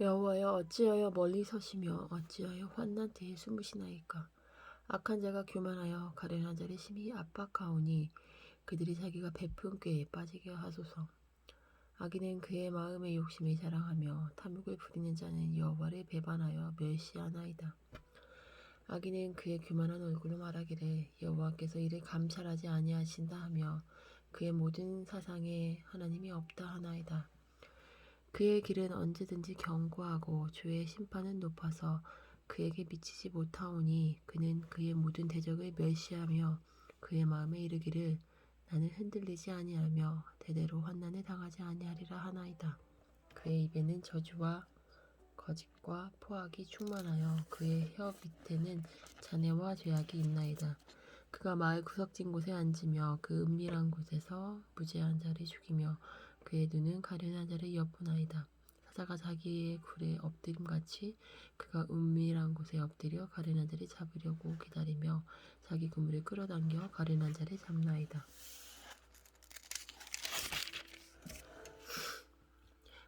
여호와여 어찌하여 멀리 서시며 어찌하여 환난 때에 숨으시나이까? 악한 자가 교만하여 가련한 자를 심히 압박하오니 그들이 자기가 베푼 꾀에 빠지게 하소서. 악인은 그의 마음의 욕심에 자랑하며 탐욕을 부리는 자는 여호와를 배반하여 멸시하나이다. 악인은 그의 교만한 얼굴로 말하기를 여호와께서 이를 감찰하지 아니하신다 하며 그의 모든 사상에 하나님이 없다 하나이다 그의 길은 언제든지 견고하고 주의 심판은 높아서 그에게 미치지 못하오니 그는 그의 모든 대적을 멸시하며 그의 마음에 이르기를 나는 흔들리지 아니하며 대대로 환난을 당하지 아니하리라 하나이다. 그의 입에는 저주와 거짓과 포악이 충만하여 그의 혀 밑에는 잔해와 죄악이 있나이다. 그가 마을 구석진 곳에 앉으며 그 은밀한 곳에서 무죄한 자를 죽이며 그의 눈은 가련한 자를 엿보나이다. 사자가 자기의 굴에 엎드림같이 그가 은밀한 곳에 엎드려 가련한 자를 잡으려고 기다리며 자기 그물을 끌어당겨 가련한 자를 잡나이다.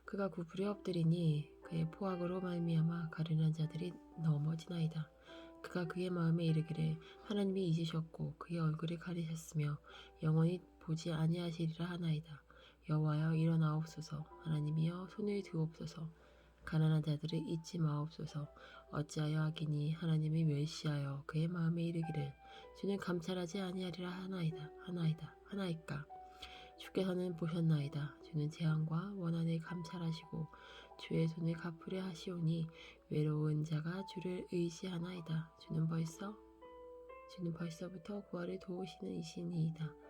그가 구부려 엎드리니 그의 포악으로 말미암아 가련한 자들이 넘어지나이다. 그가 그의 마음에 이르기를 하나님이 잊으셨고 그의 얼굴을 가리셨으며 영원히 보지 아니하시리라 하나이다. 여호와여 일어나옵소서. 하나님이여 손을 드옵소서. 가난한 자들을 잊지 마옵소서. 어찌하여 악인이 하나님을 멸시하여 그의 마음에 이르기를? 주는 감찰하지 아니하리라 하나이다 하나이다 하나이까? 주께서는 보셨나이다. 주는 재앙과 원한을 감찰하시고 주의 손을 갚으려 하시오니 외로운 자가 주를 의지하나이다. 주는 벌써 주는 벌써부터 구하를 도우시는 이신이이다